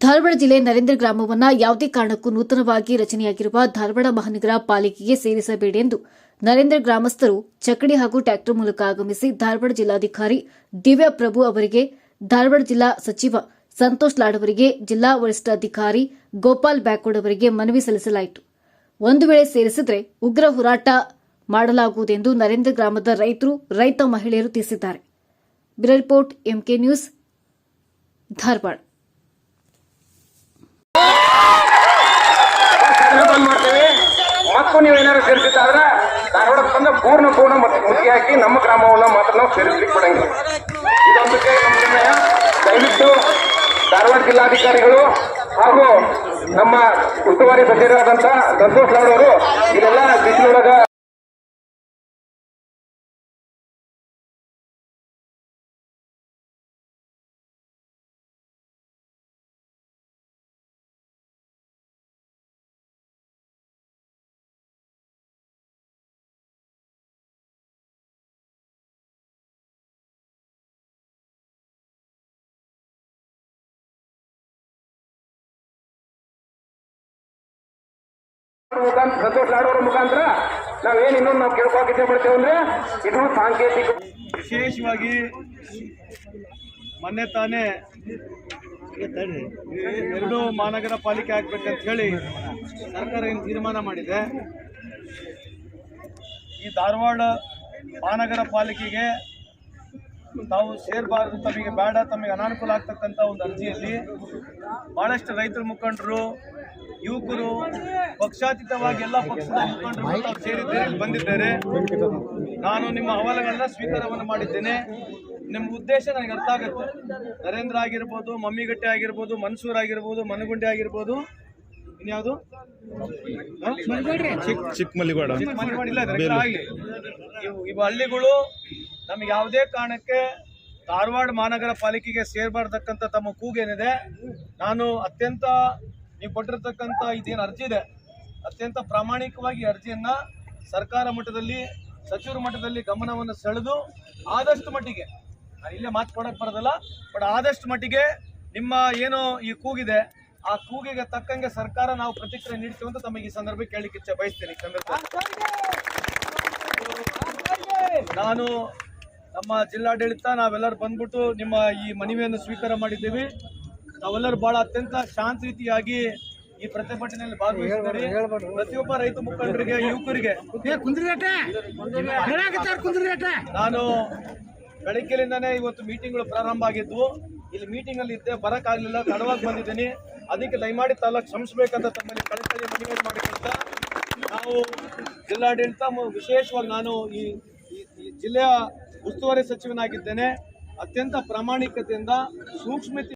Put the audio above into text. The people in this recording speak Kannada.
ಧಾರವಾಡ ಜಿಲ್ಲೆ ನರೇಂದ್ರ ಗ್ರಾಮವನ್ನು ಯಾವುದೇ ಕಾರಣಕ್ಕೂ ನೂತನವಾಗಿ ರಚನೆಯಾಗಿರುವ ಧಾರವಾಡ ಮಹಾನಗರ ಪಾಲಿಕೆಗೆ ಸೇರಿಸಬೇಡಿ ಎಂದು ನರೇಂದ್ರ ಗ್ರಾಮಸ್ಥರು ಚಕಡಿ ಹಾಗೂ ಟ್ರ್ಯಾಕ್ಟರ್ ಮೂಲಕ ಆಗಮಿಸಿ ಧಾರವಾಡ ಜಿಲ್ಲಾಧಿಕಾರಿ ದಿವ್ಯಾ ಪ್ರಭು ಅವರಿಗೆ, ಧಾರವಾಡ ಜಿಲ್ಲಾ ಸಚಿವ ಸಂತೋಷ್ ಲಾಡ್ ಅವರಿಗೆ, ಜಿಲ್ಲಾ ವರಿಷ್ಠಾಧಿಕಾರಿ ಗೋಪಾಲ್ ಬ್ಯಾಕೋಡ್ ಅವರಿಗೆ ಮನವಿ ಸಲ್ಲಿಸಲಾಯಿತು. ಒಂದು ವೇಳೆ ಸೇರಿಸಿದರೆ ಉಗ್ರ ಹೋರಾಟ ಮಾಡಲಾಗುವುದೆಂದು ನರೇಂದ್ರ ಗ್ರಾಮದ ರೈತರು, ರೈತ ಮಹಿಳೆಯರು ತಿಳಿಸಿದ್ದಾರೆ. Report MK news, Dharwad. ಹಾಕಿ ನಮ್ಮ ಗ್ರಾಮವನ್ನು ಮಾತ್ರ ನಾವು ಸೇರಿಸ್ಲಿಕ್ಕೆ ಕೊಡಂಗಿಲ್ಲ ನಿರ್ಣಯ ದಯವಿಟ್ಟು ಧಾರವಾಡ ಜಿಲ್ಲಾಧಿಕಾರಿಗಳು ಹಾಗೂ ನಮ್ಮ ಉಸ್ತುವಾರಿ ಸಚಿವರಾದಂತಹ ಸಂತೋಷ್ ಲಾಡ್ ಅವರು ಇದೆಲ್ಲ ಬಿಸಿಲೊಳಗ ಮುಖಾಂತರ, ಸಂತೋಷ್ ಮುಖಾಂತರ ನಾವೇನು ಇನ್ನೊಂದು ನಾವು ಕೇಳ್ಕೊಳಕ್ಕೆ ಇಚ್ಛೆ ಅಂದ್ರೆ ಇದು ಸಾಂಕೇತಿಕ ವಿಶೇಷವಾಗಿ ಮೊನ್ನೆ ತಾನೇ ಎರಡು ಮಹಾನಗರ ಪಾಲಿಕೆ ಆಗ್ಬೇಕಂತ ಹೇಳಿ ಸರ್ಕಾರ ಏನು ತೀರ್ಮಾನ ಮಾಡಿದೆ. ಈ ಧಾರವಾಡ ಮಹಾನಗರ ಪಾಲಿಕೆಗೆ ತಾವು ಸೇರಬಾರದು ತಮಗೆ ಬೇಡ ತಮಗೆ ಅನಾನುಕೂಲ ಆಗ್ತಕ್ಕಂಥ ಒಂದು ಅರ್ಜಿಯಲ್ಲಿ ಬಹಳಷ್ಟು ರೈತರ ಮುಖಂಡರು ಯುವಕರು ಪಕ್ಷಾತೀತವಾಗಿ ಎಲ್ಲ ಪಕ್ಷದ ಮುಖಂಡರು ಸೇರಿದ್ದೇನೆ ಬಂದಿದ್ದಾರೆ. ನಾನು ನಿಮ್ಮ ಹವಾಲುಗಳನ್ನ ಸ್ವೀಕಾರವನ್ನು ಮಾಡಿದ್ದೇನೆ. ನಿಮ್ಮ ಉದ್ದೇಶ ನನಗೆ ಅರ್ಥ ಆಗುತ್ತೆ. ನರೇಂದ್ರ ಆಗಿರ್ಬೋದು ಮಮ್ಮಿಗಟ್ಟೆ ಆಗಿರ್ಬೋದು ಮನ್ಸೂರ್ ಆಗಿರ್ಬೋದು ಮನಗುಂಡೆ ಆಗಿರ್ಬೋದು ಇನ್ಯಾವುದು? ಚಿಕ್ಕ ಚಿಕ್ಕಮಲ್ಲಿಗೌಡ ಚಿಕ್ಕ ಮನೆ ಇಲ್ಲ. ಇವು ಇವು ಹಳ್ಳಿಗಳು ನಮಗೆ ಯಾವುದೇ ಕಾರಣಕ್ಕೆ ಧಾರವಾಡ ಮಹಾನಗರ ಪಾಲಿಕೆಗೆ ಸೇರಬಾರ್ದಕ್ಕಂಥ ತಮ್ಮ ಕೂಗೇನಿದೆ ನಾನು ಅತ್ಯಂತ ನೀವು ಕೊಟ್ಟಿರ್ತಕ್ಕಂಥ ಇದೇನು ಅರ್ಜಿ ಇದೆ ಅತ್ಯಂತ ಪ್ರಾಮಾಣಿಕವಾಗಿ ಅರ್ಜಿಯನ್ನ ಸರ್ಕಾರ ಮಟ್ಟದಲ್ಲಿ ಸಚಿವರ ಮಟ್ಟದಲ್ಲಿ ಗಮನವನ್ನು ಸೆಳೆದು ಆದಷ್ಟು ಮಟ್ಟಿಗೆ ನಾನು ಇಲ್ಲೇ ಮಾತು ಕೊಡಕ್ ಬರೋದಲ್ಲ ಬಟ್ ಆದಷ್ಟು ಮಟ್ಟಿಗೆ ನಿಮ್ಮ ಏನು ಈ ಕೂಗಿದೆ ಆ ಕೂಗಿಗೆ ತಕ್ಕಂಗೆ ಸರ್ಕಾರ ನಾವು ಪ್ರತಿಕ್ರಿಯೆ ನೀಡ್ತೀವಿ ಅಂತ ತಮಗೆ ಈ ಸಂದರ್ಭ ಕೇಳಲಿಕ್ಕೆ ಇಚ್ಛೆ ಬಯಸ್ತೇನೆ ನಾನು ನಮ್ಮ ಜಿಲ್ಲಾಡಳಿತ ನಾವೆಲ್ಲರೂ ಬಂದ್ಬಿಟ್ಟು ನಿಮ್ಮ ಈ ಮನವಿಯನ್ನು ಸ್ವೀಕಾರ ಮಾಡಿದ್ದೀವಿ. ನಾವೆಲ್ಲರೂ ಬಹಳ ಅತ್ಯಂತ ಶಾಂತ ರೀತಿಯಾಗಿ ಈ ಪ್ರತಿಭಟನೆಯಲ್ಲಿ ಭಾಗವಹಿಸಿದ್ದಾರೆ. ಪ್ರತಿಯೊಬ್ಬ ರೈತ ಮುಖಂಡರಿಗೆ ಯುವಕರಿಗೆ. ನಾನು ಬೆಳಗ್ಗೆಯಿಂದಾನೇ ಇವತ್ತು ಮೀಟಿಂಗ್ಗಳು ಪ್ರಾರಂಭ ಆಗಿದ್ವು. ಇಲ್ಲಿ ಮೀಟಿಂಗ್ ಅಲ್ಲಿ ಇದ್ದೆ ಬರಕ್ಕಾಗಲಿಲ್ಲ ತಡವಾಗಿ ಬಂದಿದ್ದೀನಿ. ಅದಕ್ಕೆ ದಯಮಾಡಿ ತಾಲೂಕು ಕ್ಷಮಿಸಬೇಕಂತ ತಮ್ಮಲ್ಲಿ ಕಳಕಳಿ ಮನವಿ ಮಾಡಿಕೊಳ್ತಾ ನಾವು ಜಿಲ್ಲಾಡಳಿತ ವಿಶೇಷವಾಗಿ ನಾನು ಈ ಜಿಲ್ಲೆಯ ಉಸ್ತುವಾರಿ ಸಚಿವನಾಗಿದ್ದೇನೆ. ಅತ್ಯಂತ ಪ್ರಾಮಾಣಿಕತೆಯಿಂದ ಸೂಕ್ಷ್ಮತೆ